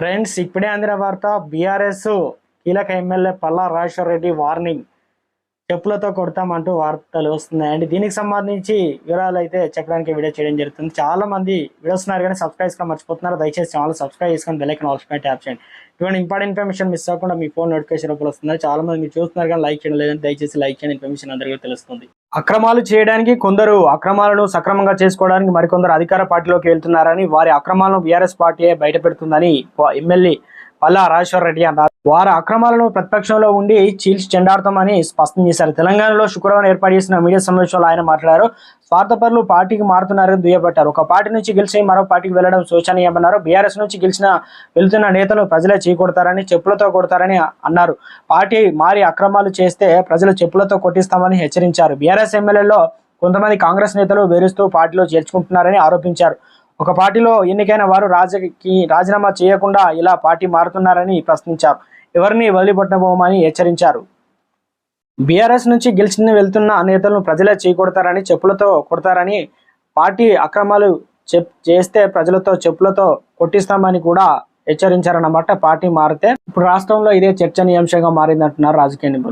Friends ఇప్పుడే అందిన వార్త బీఆర్ఎస్ కీలక ఎమ్మెల్యే పల్లా రాజేశ్వర రెడ్డి వార్నింగ్. చెప్పులతో కొడతామంటూ వార్తలు వస్తున్నాయండి. దీనికి సంబంధించి వివరాలు అయితే చెప్పడానికి వీడియో చేయడం జరుగుతుంది. చాలా మంది వీడియోస్ ఉన్నారు కానీ సబ్స్క్రైబ్ చేసుకొని మర్చిపోతున్నారు. దయచేసి ఛానల్ సబ్స్క్రైబ్ చేసుకొని బెల్ ఐకన్ పెట్టి ట్యాప్ చేయండి. ఇటువంటి ఇంపార్టెంట్ ఇన్ఫర్మేషన్ మిస్ అవ్వకుండా మీ ఫోన్ నోటిఫికేషన్ రూపంలో వస్తున్నారు చాలా మంది మీరు చూస్తున్నారు కానీ లైక్ చేయడం లేదని దయచేసి లైక్ చేయండి. ఇన్ఫర్మేషన్ అందరికీ తెలుస్తుంది. అక్రమాలు చేయడానికి కొందరు అక్రమాలను సక్రమంగా చేసుకోవడానికి మరికొందరు అధికార పార్టీలోకి వెళ్తున్నారని వారి అక్రమాలను బీఆర్ఎస్ పార్టీయే బయట పెడుతుందని ఎమ్మెల్యే పల్లా రాజేశ్వర రెడ్డి అన్నారు. వారి అక్రమాలను ప్రతిపక్షంలో ఉండి చీల్చి చెండాడతామని స్పష్టం చేశారు. తెలంగాణలో శుక్రవారం ఏర్పాటు చేసిన మీడియా సమావేశంలో ఆయన మాట్లాడారు. స్వార్థపరులు పార్టీకి మారుతున్నారని దుయ్యబట్టారు. ఒక పార్టీ నుంచి గెలిచి మరో పార్టీకి వెళ్ళడం శోచనీయమన్నారు. బీఆర్ఎస్ నుంచి గెలిచిన వెళ్తున్న నేతలు ప్రజలే చీకొడతారని చెప్పులతో కొడతారని అన్నారు. పార్టీ మారి అక్రమాలు చేస్తే ప్రజలు చెప్పులతో కొట్టిస్తామని హెచ్చరించారు. బీఆర్ఎస్ ఎమ్మెల్యేలో కొంతమంది కాంగ్రెస్ నేతలు వేరుస్తూ పార్టీలో చేర్చుకుంటున్నారని ఆరోపించారు. ఒక పార్టీలో ఎన్నికైన వారు రాజకీ రాజీనామా చేయకుండా ఇలా పార్టీ మారుతున్నారని ప్రశ్నించారు. ఎవరిని వదిలిపెట్టబోమని హెచ్చరించారు. బీఆర్ఎస్ నుంచి గెలిచిన వెళ్తున్న నేతలను ప్రజలే చేకొడతారని చెప్పులతో కొడతారని పార్టీ అక్రమాలు చెప్ చేస్తే ప్రజలతో చెప్పులతో కొట్టిస్తామని కూడా హెచ్చరించారన్నమాట. పార్టీ మారితే ఇప్పుడు రాష్ట్రంలో ఇదే చర్చనీయాంశంగా మారిందంటున్నారు రాజకీయ నిపుణులు.